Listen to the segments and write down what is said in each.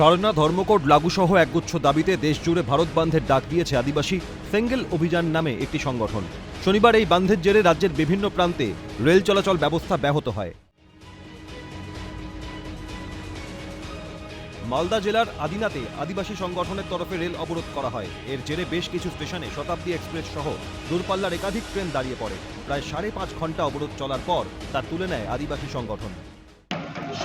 সারনা ধর্মকোড লাগুসহ একগুচ্ছ দাবিতে দেশজুড়ে ভারত বান্ধের ডাক দিয়েছে আদিবাসী সেঙ্গেল অভিযান নামে একটি সংগঠন। শনিবার এই বান্ধের জেরে রাজ্যের বিভিন্ন প্রান্তে রেল চলাচল ব্যবস্থা ব্যাহত হয়। মালদা জেলার আদিনাতে আদিবাসী সংগঠনের তরফে রেল অবরোধ করা হয়। এর জেরে বেশ কিছু স্টেশনে শতাব্দী এক্সপ্রেস সহ দূরপাল্লার একাধিক ট্রেন দাঁড়িয়ে পড়ে। প্রায় সাড়ে পাঁচ ঘণ্টা অবরোধ চলার পর তা তুলে নেয় আদিবাসী সংগঠন।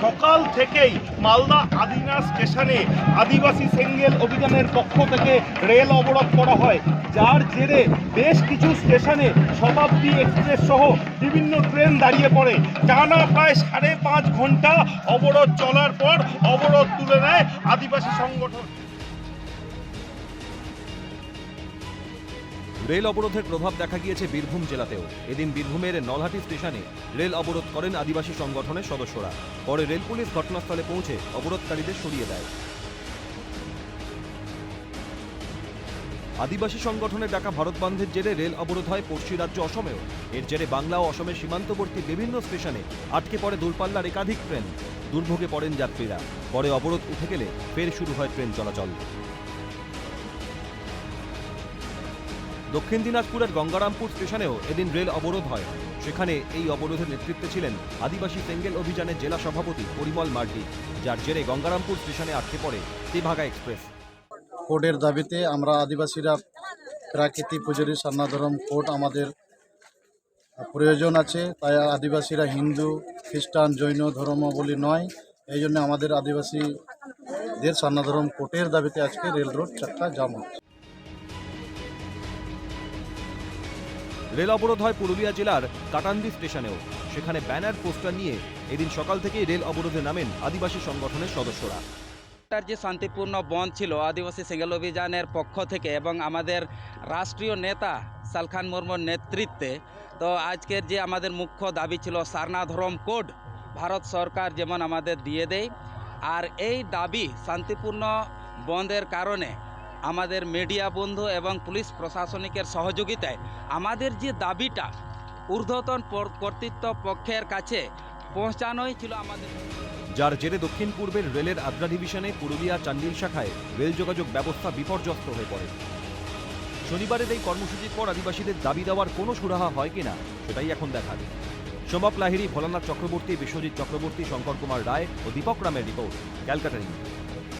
সকাল থেকেই মালদা আদিনা স্টেশনে আদিবাসী সেঙ্গেল অভিযানের পক্ষ থেকে রেল অবরোধ করা হয়। যার জেরে বেশ কিছু স্টেশনে শতাব্দী এক্সপ্রেস সহ বিভিন্ন ট্রেন দাঁড়িয়ে পড়ে। টানা প্রায় সাড়ে পাঁচ ঘণ্টা অবরোধ চলার পর অবরোধ তুলে নেয় আদিবাসী সংগঠন। রেল অবরোধের প্রভাব দেখা গিয়েছে বীরভূম জেলাতেও। এদিন বীরভূমের নলহাটি স্টেশনে রেল অবরোধ করেন আদিবাসী সংগঠনের সদস্যরা। পরে রেল পুলিশ ঘটনাস্থলে পৌঁছে অবরোধকারীদের সরিয়ে দেয়। আদিবাসী সংগঠনের ডাকা ভারত বন্ধের জেরে রেল অবরোধ হয় পড়শি রাজ্য অসমেও। এর জেরে বাংলা ও অসমের সীমান্তবর্তী বিভিন্ন স্টেশনে আটকে পড়ে দূরপাল্লার একাধিক ট্রেন। দুর্ভোগে পড়েন যাত্রীরা। পরে অবরোধ উঠে গেলে ফের শুরু হয় ট্রেন চলাচল। দক্ষিণ দিনাজপুরের গঙ্গারামপুর স্টেশনেও এদিন রেল অবরোধ হয়। সেখানে এই অবরোধের নেতৃত্বে ছিলেন আদিবাসী সেঙ্গেল অভিযানের জেলা সভাপতি পরিমল মার্ডি। যার জেরে গঙ্গারামপুর স্টেশনে আটকে পড়ে তেভাগা এক্সপ্রেস। কোর্টের দাবিতে আমরা আদিবাসীরা প্রাকৃতিক পুজোরি সান্নাধরম কোর্ট আমাদের প্রয়োজন আছে। তাই আদিবাসীরা হিন্দু, খ্রিস্টান, জৈন ধর্ম ধর্মাবলী নয়। এই জন্য আমাদের আদিবাসীদের সান্নাধরম কোর্টের দাবিতে আজকে রেল রোড চারটা জাম হচ্ছে। রেল অবরোধ হয় পুরুলিয়া জেলার কাটান্দি স্টেশনেও। সেখানে ব্যানার, পোস্টার নিয়ে এদিন সকাল থেকেই রেল অবরোধে নামেন আদিবাসী সংগঠনের সদস্যরা। যে শান্তিপূর্ণ বন্ধ ছিল আদিবাসী সিঙ্গেল অভিযানের পক্ষ থেকে এবং আমাদের রাষ্ট্রীয় নেতা সালখান মুর্মুর নেতৃত্বে, তো আজকের যে আমাদের মুখ্য দাবি ছিল সারনাধরম কোড, ভারত সরকার যেমন আমাদের দিয়ে দেয়, আর এই দাবি শান্তিপূর্ণ বন্ধের কারণে আমাদের মিডিয়া বন্ধু এবং পুলিশ প্রশাসনিকের সহযোগিতায় আমাদের যে দাবিটা ঊর্ধ্বতন কর্তৃত্ব পক্ষের কাছে পৌঁছানোই ছিল আমাদের যার জেরে দক্ষিণ পূর্বের রেলের আদ্রা ডিভিশনে পুরুলিয়া চান্ডিল শাখায় রেল যোগাযোগ ব্যবস্থা বিপর্যস্ত হয়ে পড়ে। শনিবারের এই কর্মসূচির পর আদিবাসীদের দাবি দেওয়ার কোনো সুরাহা হয় কিনা, সেটাই এখন দেখার। সোমাপ লাহিড়ি ভোলানাথ চক্রবর্তী, বিশ্বজিৎ চক্রবর্তী, শঙ্কর কুমার রায় ও দীপক রামের রিপোর্ট, ক্যালকাটা নিউজ।